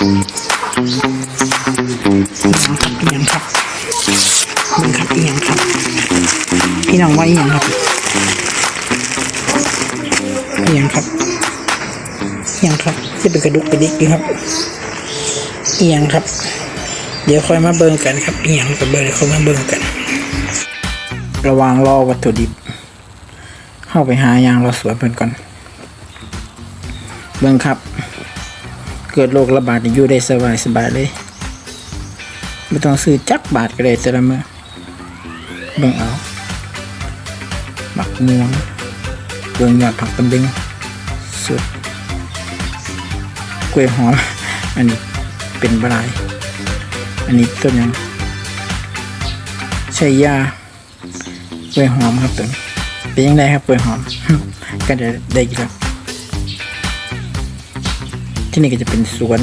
อีหยังครับเบิ่งครับอีหยังครับพี่น้องว่าอีหยังครับอีหยังครับอีหยังครับจะเป็นกระดุกกระดิกอยู่ครับอีหยังครับ เดี๋ยวค่อยมาเบิ่งกันครับอีหยังกับเบิ่งค่อยมาเบิ่งกัน ระวางรอวัตถุดิบ เข้าไปหายางเราสวนเพิ่นก่อน เบิ่งครับ กิดโรคระบาดอยู่ได้สบายสบายเลยไม่ต้องซื้อจักบาทก็ได้แต่ละมือเบิ่งเอาหมักม่วงเบิ่งยอดผักตำลึงสุดกล้วยหอม อันนี้เป็นบะไรอันนี้ต้นยังใช่ยากล้วยหอมครับตัวเป็นยังไงครับกล้วยหอม ก็จะได้กินแล้ว ที่นี่ก็จะเป็นสวน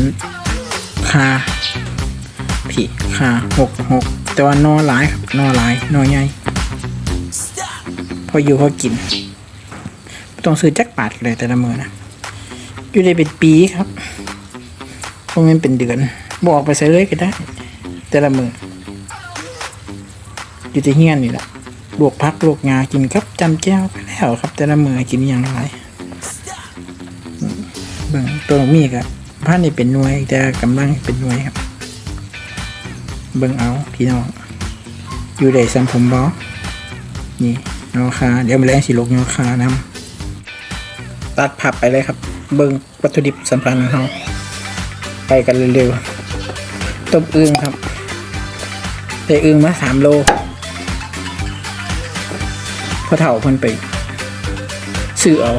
คาผีขาหกหกแต่ว่านอหลายครับนอหลายนอใหญ่พออยู่พอกินต้องซื้อจักบาทเลยแต่ละมือนะอยู่ได้เป็นปีครับเพราะมันเป็นเดือนบอกไปใส่เลยก็ได้ แต่ละมืออยู่ที่เฮียนนี่แหละลวกพักลวกงากินครับจำแจ้วแล้วครับ แต่ละมือกินอย่างไรเบิ่งตัวมีกับ พันนี่เป็นหน่วยแต่กำลังเป็นหน่วยครับ เบิ่งเอาพี่น้อง อยู่ได้สัมผมบอนี่ยอคาเดี๋ยวมาแรงสิลกยอคานำตัดผับไปเลยครับ เบิ่งวัตถุดิบสำคัญของเราไปกันเร็วๆต้มอึ่งครับได้อึ่งมาสามโลพอเถ่าเพิ่นไปซื้อเอา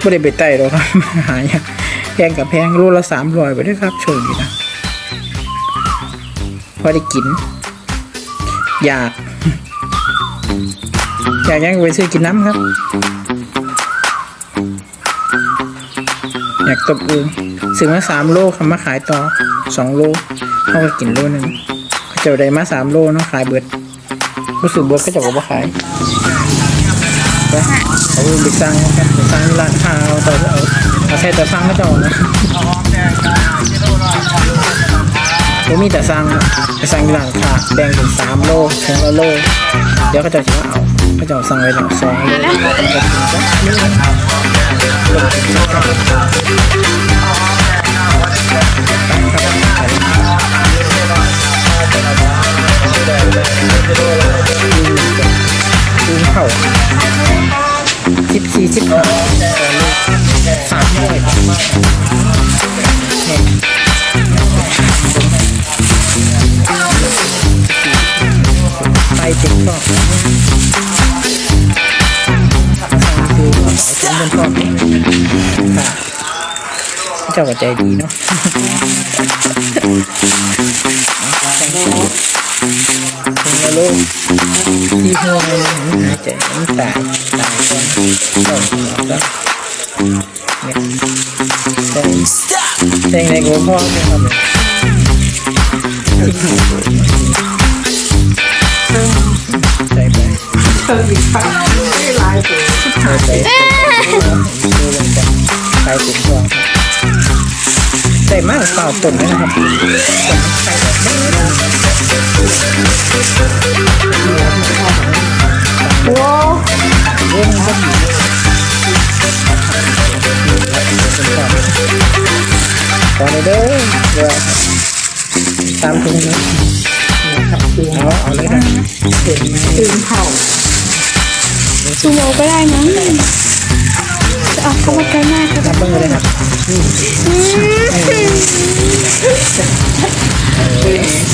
ไม่ได้ไปไต่หรอกครับหายา แพงกับแพงโลละสามร้อยไปด้วยครับโชคดีนะพอได้กิน อยาก อยากยังไปซื้อกินน้ำครับ อยากตบอึงซื้อมาสามโลคำมาขายต่อสองโลเขาก็กินโลหนึ่งเขาจะได้มาสามโลเนาะขายเบิดรู้สึกบวกก็จะบอกว่าขายไปเอาไปสั่งครับไปสั่งร้านค้าเอาต่เอา เอาใช้แต่สั่งก็จะเอานะผมมีแต่สั่งไปสั่งที่ร้านค้าแบ่งเป็นสามโลถึงละโล เดี๋ยวเขาจะจะเอาเขาก็จะสั่งไว้หนึ่งสองโลผมจะกินจ้ะนี่ดูเข่าสิบสี่สิบห้า ไปติดก็สั่งคือขายถึงบนก็ค่ะเจ้าก็ใจดีเนาะสั่งคือถึงโลกที่หัวมันหายใจมันตาตายก่อนต้องออ แต่ในหัวพ่อไม่ทำเลยใส่ไปเธออีกครั้งไม่ลายตัวใส่ไปดูลงกันใส่ถุงทองใส่มากเปล่าต้นเลยนะครับใส่แบบนี้โอ้เรื่อง อนนี้เด้อเดี๋ยวตามถุงนะขับเตียงเอาเอาเลยนะเห็นไหมตื่นเผาซูโมก็ได้มั้งจะเอาเข้ามาใกล้หน้าครับนับเบิ้งเลยครับ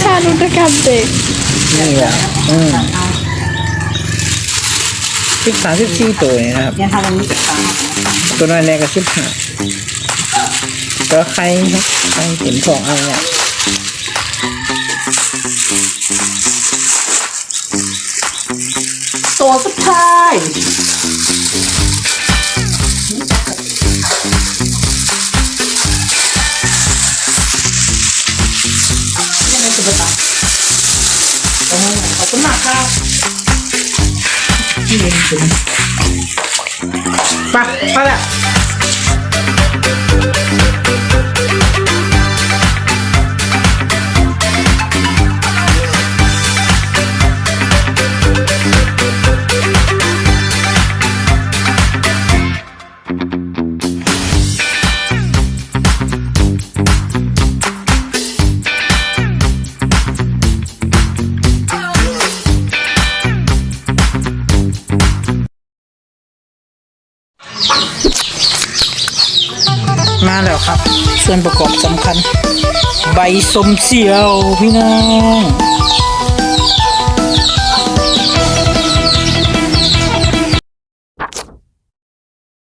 ชาลุตกรรมเด็กนี่แหละอืมสิบสามสิบสี่ตัวนะครับ ตัวน้อยแรกก็สิบห้า ตัวไข่ครับไข่เต็มท้องอะไรเนี่ยตัวสุดท้ายยังไงสุดท้ายขอบคุณมากครับที่เรียนถึงไปไปละ แล้วครับ ส่วนประกอบสำคัญ ใบสมเสียวพี่น้อง